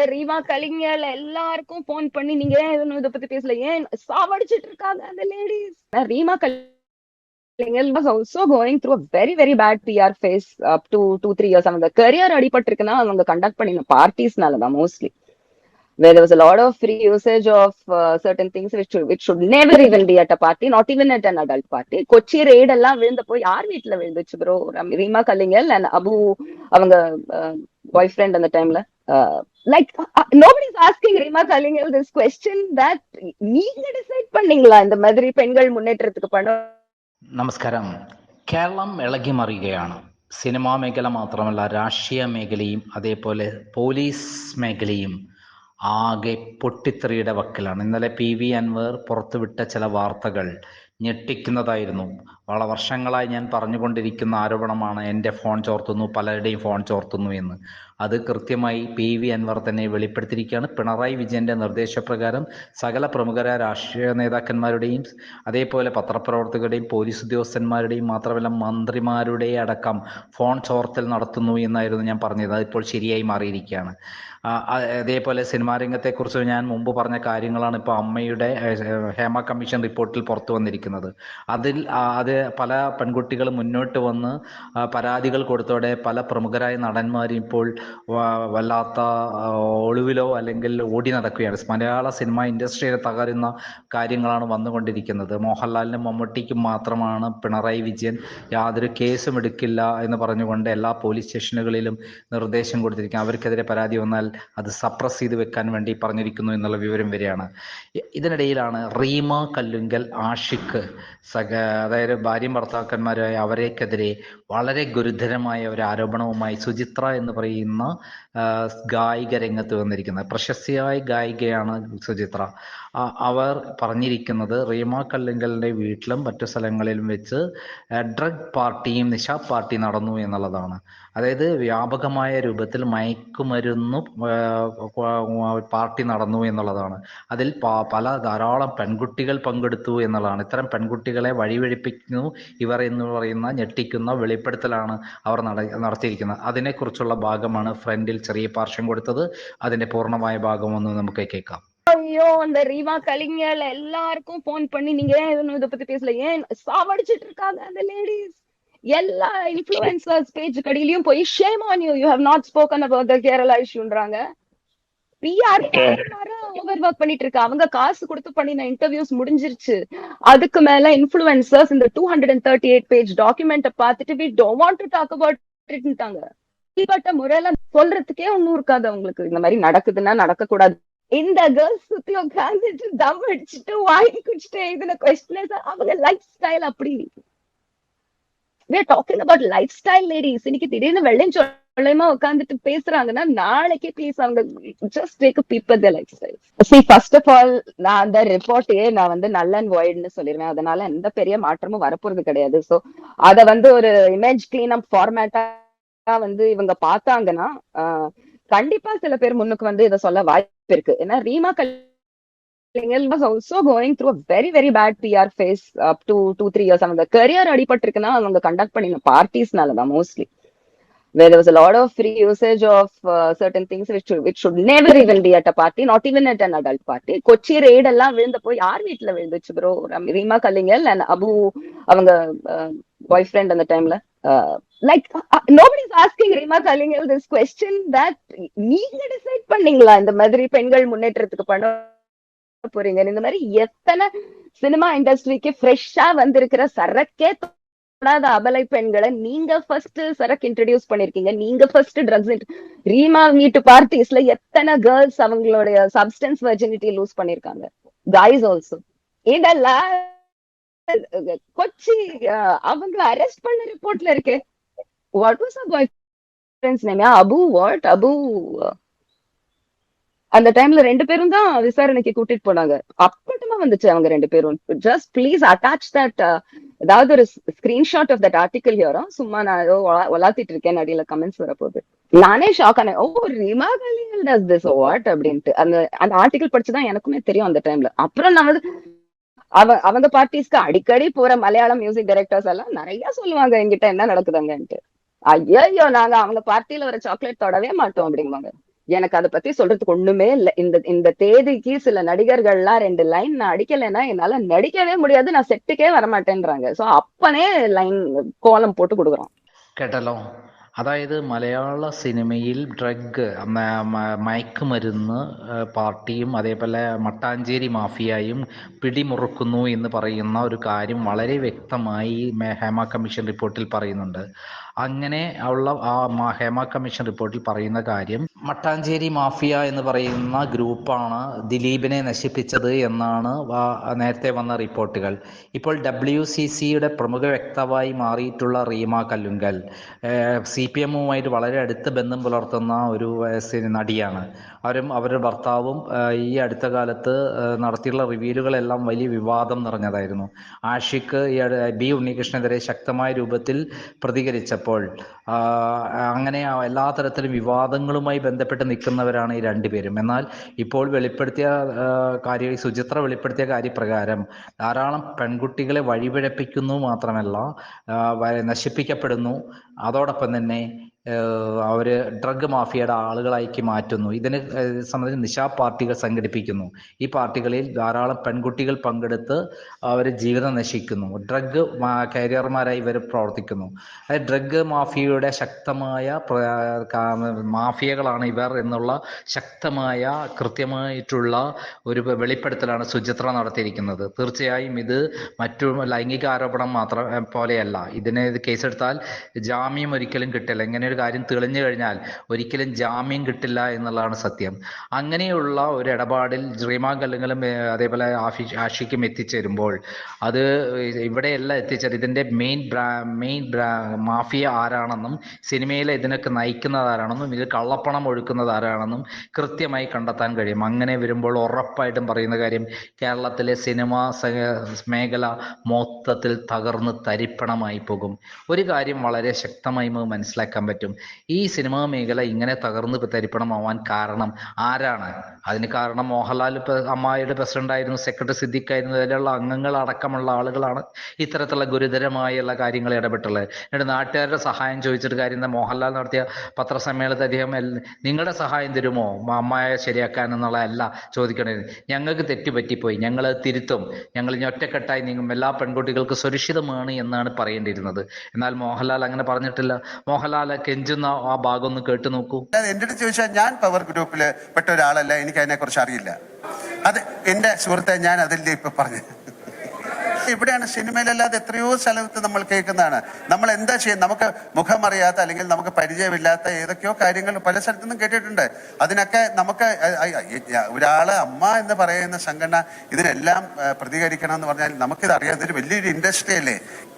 அந்த கலிங்கல் எல்லாருக்கும் போன் பண்ணி நீங்க ஏன் இதை பத்தி பேசல? ஏன் சாவடிச்சிட்டு இருக்காங்க அந்த ladies Rima Kallingal was also going through very very bad PR phase up to two three years அவங்க கரியர் அடிபட்டிருக்குன்னா அவங்க கண்டக்ட் பண்ணின பார்ட்டிஸ்னால தான் mostly where there was a lot of free usage of uh, certain things which should, which should never even be at a party, not even at an adult party. Kochi raid எல்லாம் விழுந்தப்போ யார் வீட்டுல விழுந்துச்சு bro Rima Kallingal and Abu அவங்க uh, boyfriend அந்த டைம்ல like nobody is asking Rima Kallingal this question that நீங்க decide பண்ணீங்களா இந்த மாதிரி பெண்கள் முன்னேற்றத்துக்கு பணம் നമസ്കാരം കേരളം ഇളകി മറിയുകയാണ് സിനിമാ മേഖല മാത്രമല്ല രാഷ്ട്രീയ മേഖലയും അതേപോലെ പോലീസ് മേഖലയും ആകെ പൊട്ടിത്തെറിയുടെ വക്കിലാണ് ഇന്നലെ പി വി അൻവർ പുറത്തുവിട്ട ചില വാർത്തകൾ ഞെട്ടിക്കുന്നതായിരുന്നു വളരെ വർഷങ്ങളായി ഞാൻ പറഞ്ഞുകൊണ്ടിരിക്കുന്ന ആരോപണമാണ് എൻ്റെ ഫോൺ ചോർത്തുന്നു പലരുടെയും ഫോൺ ചോർത്തുന്നു എന്ന് അത് കൃത്യമായി പി വി അൻവർ തന്നെ വെളിപ്പെടുത്തിയിരിക്കുകയാണ്. പിണറായി വിജയന്റെ നിർദ്ദേശപ്രകാരം സകല പ്രമുഖരായ രാഷ്ട്രീയ നേതാക്കന്മാരുടെയും അതേപോലെ പത്രപ്രവർത്തകരുടെയും പോലീസ് ഉദ്യോഗസ്ഥന്മാരുടെയും മാത്രമല്ല മന്ത്രിമാരുടെ അടക്കം ഫോൺ ചോർത്തൽ നടത്തുന്നു എന്നായിരുന്നു ഞാൻ പറഞ്ഞത്. അതിപ്പോൾ ശരിയായി മാറിയിരിക്കുകയാണ്. അതേപോലെ സിനിമാ രംഗത്തെക്കുറിച്ച് ഞാൻ മുമ്പ് പറഞ്ഞ കാര്യങ്ങളാണ് ഇപ്പോൾ അമ്മയുടെ ഹേമ കമ്മീഷൻ റിപ്പോർട്ടിൽ പുറത്തു വന്നിരിക്കുന്നത്. അതിൽ അത് പല പെൺകുട്ടികളും മുന്നോട്ട് വന്ന് പരാതികൾ കൊടുത്തോടെ പല പ്രമുഖരായ നടന്മാരും ഇപ്പോൾ വല്ലാത്ത ഒളിവിലോ അല്ലെങ്കിൽ ഓടി നടക്കുകയാണ്. മലയാള സിനിമ ഇൻഡസ്ട്രിയെ തകരുന്ന കാര്യങ്ങളാണ് വന്നുകൊണ്ടിരിക്കുന്നത്. മോഹൻലാലിനും മമ്മൂട്ടിക്കും മാത്രമാണ് പിണറായി വിജയൻ യാതൊരു കേസും എടുക്കില്ല എന്ന് പറഞ്ഞുകൊണ്ട് എല്ലാ പോലീസ് സ്റ്റേഷനുകളിലും നിർദ്ദേശം കൊടുത്തിരിക്കുന്നത്. അവർക്കെതിരെ പരാതി വന്നാൽ അത് സപ്രസ് ചെയ്ത് വെക്കാൻ വേണ്ടി പറഞ്ഞിരിക്കുന്നു എന്നുള്ള വിവരം വരികയാണ് ഇതിനിടയിലാണ് റീമ കല്ലുങ്കൽ ആഷിഖ് സക അതായത് ഭാര്യയും ഭർത്താക്കന്മാരായ അവരെക്കെതിരെ വളരെ ഗുരുതരമായ ഒരു ആരോപണവുമായി സുചിത്ര എന്ന് പറയുന്ന ആ, ഗായിക രംഗത്ത് വന്നിരിക്കുന്നത്. പ്രശസ്തിയായ ഗായികയാണ് സുചിത്ര. അവർ പറഞ്ഞിരിക്കുന്നത് റീമ കല്ലിങ്കലിന്റെ വീട്ടിലും മറ്റു സ്ഥലങ്ങളിലും വെച്ച് ഡ്രഗ് പാർട്ടിയും നിശാ പാർട്ടി നടന്നു എന്നുള്ളതാണ്. അതായത് വ്യാപകമായ രൂപത്തിൽ മയക്കുമരുന്ന് പാർട്ടി നടന്നു എന്നുള്ളതാണ്. അതിൽ പല ധാരാളം പെൺകുട്ടികൾ പങ്കെടുത്തു എന്നുള്ളതാണ്. ഇത്തരം പെൺകുട്ടികളെ വഴിവെഴിപ്പിക്കുന്നു ഇവർ എന്ന് പറയുന്ന ഞെട്ടിക്കുന്ന വെളിപ്പെടുത്തലാണ് അവർ നട നടത്തിയിരിക്കുന്നത്. അതിനെക്കുറിച്ചുള്ള ഭാഗമാണ് ഫ്രണ്ടിൽ ചെറിയ പാർശ്വം കൊടുത്തത് അതിന്റെ പൂർണ്ണമായ ഭാഗം ഒന്ന് നമുക്ക് കേൾക്കാം ஐயோ அந்த ரீமா கலிங்கல் எல்லாருக்கும் போன் பண்ணி நீங்க ஏன் எதுவும் இதை பத்தி பேசல ஏன் சாவடிச்சிட்டு இருக்காங்க அந்த லேடிஸ் எல்லா இன்ஃபுளுசர்ஸ் பேஜ் கடையிலயும் போய் shame on you you have not spoken about the Kerala இஷ்யூன்றாங்க PR over work பண்ணிட்டு இருக்கு அவங்க காசு கொடுத்து பண்ணின இன்டர்வியூஸ் முடிஞ்சிருச்சு அதுக்கு மேல இன்ஃபுளுசர்ஸ் இந்த two hundred and thirty eight page டாக்குமெண்ட்டை பார்த்துட்டு we don't want to talk about இட்ட்டாங்க தனிப்பட்ட முறையில சொல்றதுக்கே ஒண்ணும் இருக்காது அவங்களுக்கு. இந்த மாதிரி நடக்குதுன்னா நடக்க கூடாது இந்த கேர்ள்ஸ் சுத்தி உட்காந்துட்டு தம் அடிச்சுட்டு வாங்கி குடிச்சிட்டு இதுல கொஸ்டின் அவங்க லைஃப் ஸ்டைல் அப்படி. Talking about life style ladies இன்னைக்கு திடீர்னு வெள்ளையும் சொல்லையுமா உட்காந்துட்டு பேசுறாங்கன்னா நாளைக்கே ப்ளீஸ் அவங்க just take people the lifestyle see first of all நான் அந்த ரிப்போர்ட்டையே நான் வந்து நல்ல அண்ட் வாய்டுன்னு சொல்லிடுவேன் அதனால எந்த பெரிய மாற்றமும் வரப்போறது கிடையாது. சோ அத வந்து ஒரு இமேஜ் கிளீன் அப் ஃபார்மேட்டா வந்து இவங்க பார்த்தாங்கன்னா ஆஹ், கண்டிப்பா சில பேர் முன்னுக்கு வந்து இதை சொல்ல வாய்ப்பு இருக்கு. ஏன்னா Rima was also going through very very bad PR phase up to two three years அவங்க கரியர் அடிபட்டிருக்குன்னா அவங்க கண்டக்ட் பண்ணின பார்ட்டிஸ்னால தான் mostly where there was a lot of free usage of uh, certain things which should, which should never even be at a party, not even at an adult party. Kochi raid எல்லாம் விழுந்தப்போ யார் வீட்டுல விழுந்துச்சு bro Rima Kallingal and Abu அவங்க uh, boyfriend அந்த டைம்ல like nobody is asking Rima Kallingal this question that நீங்க decide பண்ணீங்களா இந்த மாதிரி பெண்கள் முன்னேற்றத்துக்கு பண்ண போறீங்க இந்த மாதிரி எத்தனை சினிமா இண்டஸ்ட்ரிக்கு ஃப்ரெஷ்ஷா வந்திருக்கிற சரக்கே தொடாத அபலை பெண்களை நீங்க ஃபர்ஸ்ட் சரக்கு இன்ட்ரடியூஸ் பண்ணிருக்கீங்க. நீங்க ஃபர்ஸ்ட் ட்ரக்ஸ் ரீமா வீட்டு பார்ட்டிஸ்ல எத்தனை கேர்ள்ஸ் அவங்களுடைய சப்ஸ்டன்ஸ் வெர்ஜினிட்டி லூஸ் பண்ணிருக்காங்க? காய்ஸ் ஆல்சோ இதெல்லாம் கொச்சி அவங்க அவங்கள அரெஸ்ட் பண்ண ரிப்போர்ட்ல இருக்கு. What was boyfriends name Abu what Abu. அந்த டைம்ல ரெண்டு பேரும் தான் விசாரணைக்கு கூட்டிட்டு போனாங்க. அப்பட்டமா வந்துச்சு அவங்க ரெண்டு பேரும். ஜஸ்ட் ப்ளீஸ் அட்டாச் தட் ஏதாவது ஒரு ஸ்கிரீன்ஷாட் ஆஃப் தட் ஆர்டிகல் ஹியரோ சும்மா நான் ஏதோ வளாத்திட்டு இருக்கேன் அடியில கமெண்ட்ஸ் வரப்போகுது. நானே ஷாக் ஆனேன். Oh Rima does this what அப்படின்ட்டு. அந்த அந்த ஆர்டிகல் படிச்சுதான் எனக்குமே தெரியும் அந்த டைம்ல அப்புறம் நான் வந்து அவ அவங்க பார்ட்டிஸ்க்கு அடிக்கடி போற மலையாளம் மியூசிக் டைரக்டர்ஸ் எல்லாம் நிறைய சொல்லுவாங்க என்கிட்ட என்ன நடக்குதுங்கன்ட்டு. ஐயோ நாங்க அவங்க பார்ட்டியில வர சாக்லேட் தொடவே மாட்டோம் அப்படிங்குவாங்க எனக்கு அதை பத்தி சொல்றதுக்கு ஒண்ணுமே இல்ல. இந்த இந்த தேதிக்கு சில நடிகர்கள்லாம் ரெண்டு லைன் நான் அடிக்கலைன்னா என்னால நடிக்கவே முடியாது நான் செட்டுக்கே வரமாட்டேன்றாங்க. சோ அப்பனே லைன் கோலம் போட்டு கொடுக்குறோம். கேட்டலாம். അതായത് മലയാള സിനിമയിൽ ഡ്രഗ് മയക്കുമരുന്ന് പാർട്ടിയും അതേപോലെ മട്ടാഞ്ചേരി മാഫിയായും പിടിമുറുക്കുന്നു എന്ന് പറയുന്ന ഒരു കാര്യം വളരെ വ്യക്തമായി ഹേമ കമ്മീഷൻ റിപ്പോർട്ടിൽ പറയുന്നുണ്ട്. അങ്ങനെ ഉള്ള ആ ഹേമ കമ്മീഷൻ റിപ്പോർട്ടിൽ പറയുന്ന കാര്യം മട്ടാഞ്ചേരി മാഫിയ എന്ന് പറയുന്ന ഗ്രൂപ്പാണ് ദിലീപിനെ നശിപ്പിച്ചത് എന്നാണ് നേരത്തെ വന്ന റിപ്പോർട്ടുകൾ. ഇപ്പോൾ ഡബ്ല്യു സി സിയുടെ പ്രമുഖ വ്യക്തമായി മാറിയിട്ടുള്ള റീമ കല്ലുങ്കൽ സി പി എമ്മുമായിട്ട് വളരെ അടുത്ത് ബന്ധം പുലർത്തുന്ന ഒരു നടിയാണ്. അവരും അവരുടെ ഭർത്താവും ഈ അടുത്ത കാലത്ത് നടത്തിയുള്ള റിവ്യൂലുകളെല്ലാം വലിയ വിവാദം നിറഞ്ഞതായിരുന്നു. അട്- ബി ഉണ്ണികൃഷ്ണനെതിരെ ശക്തമായ രൂപത്തിൽ പ്രതികരിച്ചപ്പോൾ ആ, അങ്ങനെ എല്ലാ തരത്തിലും വിവാദങ്ങളുമായി ബന്ധപ്പെട്ട് നിൽക്കുന്നവരാണ് ഈ രണ്ടുപേരും എന്നാൽ ഇപ്പോൾ വെളിപ്പെടുത്തിയ കാര്യം സുചിത്ര വെളിപ്പെടുത്തിയ കാര്യപ്രകാരം ധാരാളം പെൺകുട്ടികളെ വഴിപിഴപ്പിക്കുന്നു മാത്രമല്ല നശിപ്പിക്കപ്പെടുന്നു. അതോടൊപ്പം തന്നെ അവർ ഡ്രഗ് മാഫിയയുടെ ആളുകളാക്കി മാറ്റുന്നു. ഇതിനെ സംബന്ധിച്ച് നിശാ പാർട്ടികൾ സംഘടിപ്പിക്കുന്നു. ഈ പാർട്ടികളിൽ ധാരാളം പെൺകുട്ടികൾ പങ്കെടുത്ത് അവർ ജീവിതം നശിക്കുന്നു. ഡ്രഗ് കാരിയർമാരായി ഇവർ പ്രവർത്തിക്കുന്നു. അതായത് ഡ്രഗ് മാഫിയയുടെ ശക്തമായ മാഫിയകളാണ് ഇവർ എന്നുള്ള ശക്തമായ കൃത്യമായിട്ടുള്ള ഒരു വെളിപ്പെടുത്തലാണ് സുചിത്ര നടത്തിയിരിക്കുന്നത്. തീർച്ചയായും ഇത് മറ്റു ലൈംഗിക ആരോപണം മാത്രം പോലെയല്ല. ഇതിനെ ഇത് കേസെടുത്താൽ ജാമ്യം ഒരിക്കലും കിട്ടില്ല. ഇങ്ങനെ ഒരു കാര്യം തെളിഞ്ഞു കഴിഞ്ഞാൽ ഒരിക്കലും ജാമ്യം കിട്ടില്ല എന്നുള്ളതാണ് സത്യം. അങ്ങനെയുള്ള ഒരു ഇടപാടിൽ റീമാ കല്ലുങ്ങളും അതേപോലെ ആഫി ആഷിക്കും എത്തിച്ചേരുമ്പോൾ അത് ഇവിടെയല്ല എത്തിച്ചത് ഇതിന്റെ മെയിൻ ബ്രാ മെയിൻ ബ്രാ മാഫിയ ആരാണെന്നും സിനിമയിലെ ഇതിനൊക്കെ നയിക്കുന്നത് ആരാണെന്നും ഇത് കള്ളപ്പണം ഒഴുക്കുന്നത് ആരാണെന്നും കൃത്യമായി കണ്ടെത്താൻ കഴിയും. അങ്ങനെ വരുമ്പോൾ ഉറപ്പായിട്ടും പറയുന്ന കാര്യം കേരളത്തിലെ സിനിമാ മേഖല മൊത്തത്തിൽ തകർന്ന് തരിപ്പണമായി പോകും. ഒരു കാര്യം വളരെ ശക്തമായി മനസ്സിലാക്കാൻ പറ്റും. ഈ സിനിമാ മേഖല ഇങ്ങനെ തകർന്ന് തരിപ്പണമാവാൻ കാരണം ആരാണ്? അതിന് കാരണം മോഹൻലാൽ അമ്മായിയുടെ പ്രസിഡന്റായിരുന്നു സെക്രട്ടറി സിദ്ദിഖ് ആയിരുന്നു. അതിലുള്ള അംഗങ്ങൾ അടക്കമുള്ള ആളുകളാണ് ഇത്തരത്തിലുള്ള ഗുരുതരമായുള്ള കാര്യങ്ങൾ ഇടപെട്ടുള്ളത്. എന്നിട്ട് നാട്ടുകാരുടെ സഹായം ചോദിച്ചിട്ട് കാര്യം മോഹൻലാൽ നടത്തിയ പത്രസമ്മേളനത്തിൽ അദ്ദേഹം നിങ്ങളുടെ സഹായം തരുമോ? അമ്മായെ ശരിയാക്കാൻ എന്നുള്ള അല്ല ചോദിക്കണത് ഞങ്ങൾക്ക് തെറ്റുപറ്റിപ്പോയി ഞങ്ങൾ തിരുത്തും. ഞങ്ങൾ ഇനി ഒറ്റക്കെട്ടായി നീങ്ങും. എല്ലാ പെൺകുട്ടികൾക്കും സുരക്ഷിതമാണ് എന്നാണ് പറയേണ്ടിയിരുന്നത്. എന്നാൽ മോഹൻലാൽ അങ്ങനെ പറഞ്ഞിട്ടില്ല. മോഹൻലാൽ കെഞ്ചുന്ന ആ ഭാഗം ഒന്ന് കേട്ട് നോക്കൂ. എന്റെ അടുത്ത് ചോദിച്ചാൽ ഞാൻ പവർ ഗ്രൂപ്പിൽ പെട്ട ഒരാളല്ല എനിക്ക് അതിനെക്കുറിച്ച് അറിയില്ല. അത് എന്റെ സുഹൃത്തെ ഞാൻ അതിന്റെ ഇപ്പൊ പറഞ്ഞു ഇവിടെയാണ് സിനിമയിലല്ലാതെ എത്രയോ സ്ഥലത്ത് നമ്മൾ കേൾക്കുന്നതാണ്. നമ്മൾ എന്താ ചെയ്യുന്നത് നമുക്ക് മുഖമറിയാത്ത അല്ലെങ്കിൽ നമുക്ക് പരിചയമില്ലാത്ത ഏതൊക്കെയോ കാര്യങ്ങൾ പല സ്ഥലത്തു നിന്നും കേട്ടിട്ടുണ്ട്. അതിനൊക്കെ നമുക്ക് ഒരാൾ അമ്മ എന്ന് പറയുന്ന സംഘടന ഇതിനെല്ലാം പ്രതികരിക്കണം എന്ന് പറഞ്ഞാൽ നമുക്കിത് അറിയാം ഇതൊരു വലിയൊരു ഇൻഡസ്ട്രി അല്ലേ?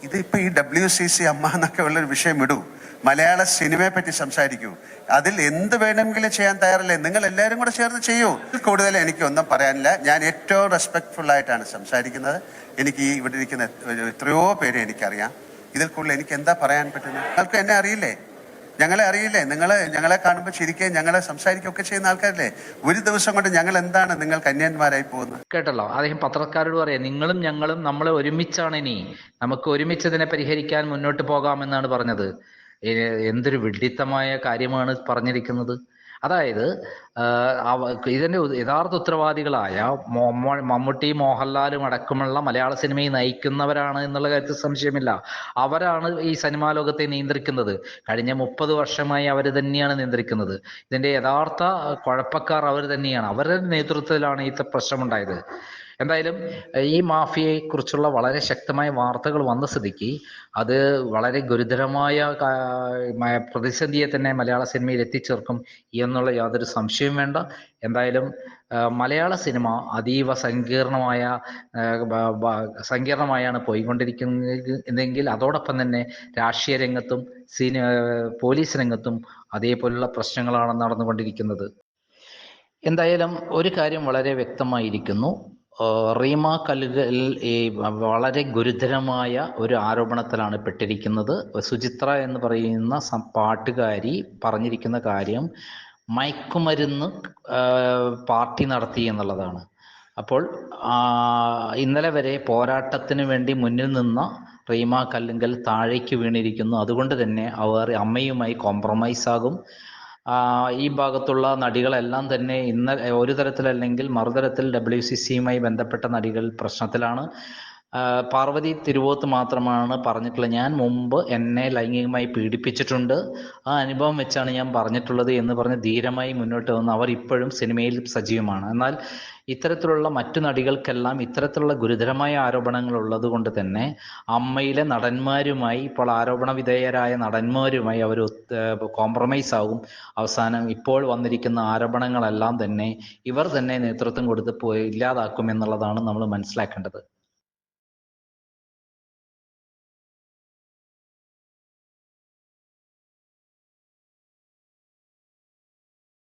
ഇതിപ്പോ ഈ ഡബ്ല്യു സി സി അമ്മ എന്നൊക്കെ ഉള്ളൊരു വിഷയം ഇടൂ. മലയാള സിനിമയെ പറ്റി സംസാരിക്കൂ. അതിൽ എന്ത് വേണമെങ്കിലും ചെയ്യാൻ തയ്യാറല്ലേ? നിങ്ങൾ എല്ലാവരും കൂടെ ചേർന്ന് ചെയ്യൂ. കൂടുതൽ എനിക്ക് ഒന്നും പറയാനില്ല. ഞാൻ ഏറ്റവും റെസ്പെക്ട്ഫുൾ ആയിട്ടാണ് സംസാരിക്കുന്നത്. എനിക്ക് ഈ ഇവിടെ ഇരിക്കുന്ന എത്രയോ പേരെ എനിക്കറിയാം. ഇതിൽ കൂടുതൽ എനിക്ക് എന്താ പറയാൻ പറ്റുന്നത്? നിങ്ങൾക്ക് എന്നെ അറിയില്ലേ? ഞങ്ങളെ അറിയില്ലേ? നിങ്ങൾ ഞങ്ങളെ കാണുമ്പോൾ ചിരിക്കുകയും ഞങ്ങളെ സംസാരിക്കുകയൊക്കെ ചെയ്യുന്ന ആൾക്കാരല്ലേ? ഒരു ദിവസം കൊണ്ട് ഞങ്ങൾ എന്താണ് നിങ്ങൾ കന്യാന്മാരായി പോകുന്നത്? കേട്ടല്ലോ. അദ്ദേഹം പത്രക്കാരോട് പറയാം നിങ്ങളും ഞങ്ങളും നമ്മളെ ഒരുമിച്ചാണ് ഇനി. നമുക്ക് ഒരുമിച്ച് ഇതിനെ പരിഹരിക്കാൻ മുന്നോട്ട് പോകാമെന്നാണ് പറഞ്ഞത്. എന്തൊരു വിഡിത്തമായ കാര്യമാണ് പറഞ്ഞിരിക്കുന്നത്. അതായത് ഇതിന്റെ യഥാർത്ഥ ഉത്തരവാദികളായ മമ്മൂട്ടി മോഹൻലാലും അടക്കമുള്ള മലയാള സിനിമയെ നയിക്കുന്നവരാണ് എന്നുള്ള കാര്യത്തിൽ സംശയമില്ല. അവരാണ് ഈ സിനിമാ ലോകത്തെ നിയന്ത്രിക്കുന്നത്. കഴിഞ്ഞ മുപ്പത് വർഷമായി അവർ തന്നെയാണ് നിയന്ത്രിക്കുന്നത്. ഇതിന്റെ യഥാർത്ഥ കുഴപ്പക്കാർ അവർ തന്നെയാണ്. അവരുടെ നേതൃത്വത്തിലാണ് ഈ പ്രശ്നമുണ്ടായത്. എന്തായാലും ഈ മാഫിയയെ കുറിച്ചുള്ള വളരെ ശക്തമായ വാർത്തകൾ വന്ന സ്ഥിതിക്ക് അത് വളരെ ഗുരുതരമായ പ്രതിസന്ധിയെ തന്നെ മലയാള സിനിമയിൽ എത്തിച്ചേർക്കും എന്നുള്ള യാതൊരു സംശയവും വേണ്ട. എന്തായാലും മലയാള സിനിമ അതീവ സങ്കീർണമായ സങ്കീർണമായാണ് പോയിക്കൊണ്ടിരിക്കുന്നതെങ്കിൽ അതോടൊപ്പം തന്നെ രാഷ്ട്രീയ രംഗത്തും സിനി പോലീസ് രംഗത്തും അതേപോലുള്ള പ്രശ്നങ്ങളാണ് നടന്നുകൊണ്ടിരിക്കുന്നത്. എന്തായാലും ഒരു കാര്യം വളരെ വ്യക്തമായിരിക്കുന്നു. റീമ കല്ലുകൾ ഈ വളരെ ഗുരുതരമായ ഒരു ആരോപണത്തിലാണ് പെട്ടിരിക്കുന്നത്. സുചിത്ര എന്ന് പറയുന്ന പാട്ടുകാരി പറഞ്ഞിരിക്കുന്ന കാര്യം മയക്കുമരുന്ന് പാർട്ടി നടത്തി എന്നുള്ളതാണ്. അപ്പോൾ ഇന്നലെ വരെ പോരാട്ടത്തിന് വേണ്ടി മുന്നിൽ നിന്ന റീമ കല്ലുങ്കൽ താഴേക്ക് വീണിരിക്കുന്നു. അതുകൊണ്ട് തന്നെ അവർ അമ്മയുമായി കോംപ്രമൈസ് ആകും. ഈ ഭാഗത്തുള്ള നടികളെല്ലാം തന്നെ ഇന്ന ഒരു തരത്തിലല്ലെങ്കിൽ മറുതരത്തിൽ ഡബ്ല്യു സി സിയുമായി ബന്ധപ്പെട്ട നടികൾ പ്രശ്നത്തിലാണ്. പാർവതി തിരുവോത്ത് മാത്രമാണ് പറഞ്ഞിട്ടുള്ളത്. ഞാൻ മുമ്പ് എന്നെ ലൈംഗികമായി പീഡിപ്പിച്ചിട്ടുണ്ട്. ആ അനുഭവം വെച്ചാണ് ഞാൻ പറഞ്ഞിട്ടുള്ളത് എന്ന് പറഞ്ഞ് ധീരമായി മുന്നോട്ട് വന്ന് അവർ ഇപ്പോഴും സിനിമയിൽ സജീവമാണ്. എന്നാൽ ഇത്തരത്തിലുള്ള മറ്റു നടികൾക്കെല്ലാം ഇത്തരത്തിലുള്ള ഗുരുതരമായ ആരോപണങ്ങൾ ഉള്ളത് കൊണ്ട് തന്നെ അമ്മയിലെ നടന്മാരുമായി ഇപ്പോൾ ആരോപണ വിധേയരായ നടന്മാരുമായി അവർ കോംപ്രമൈസ് ആകും അവസാനം ഇപ്പോൾ വന്നിരിക്കുന്ന ആരോപണങ്ങളെല്ലാം തന്നെ ഇവർ തന്നെ നേതൃത്വം കൊടുത്ത് പോയി ഇല്ലാതാക്കും എന്നുള്ളതാണ് നമ്മൾ മനസ്സിലാക്കേണ്ടത്.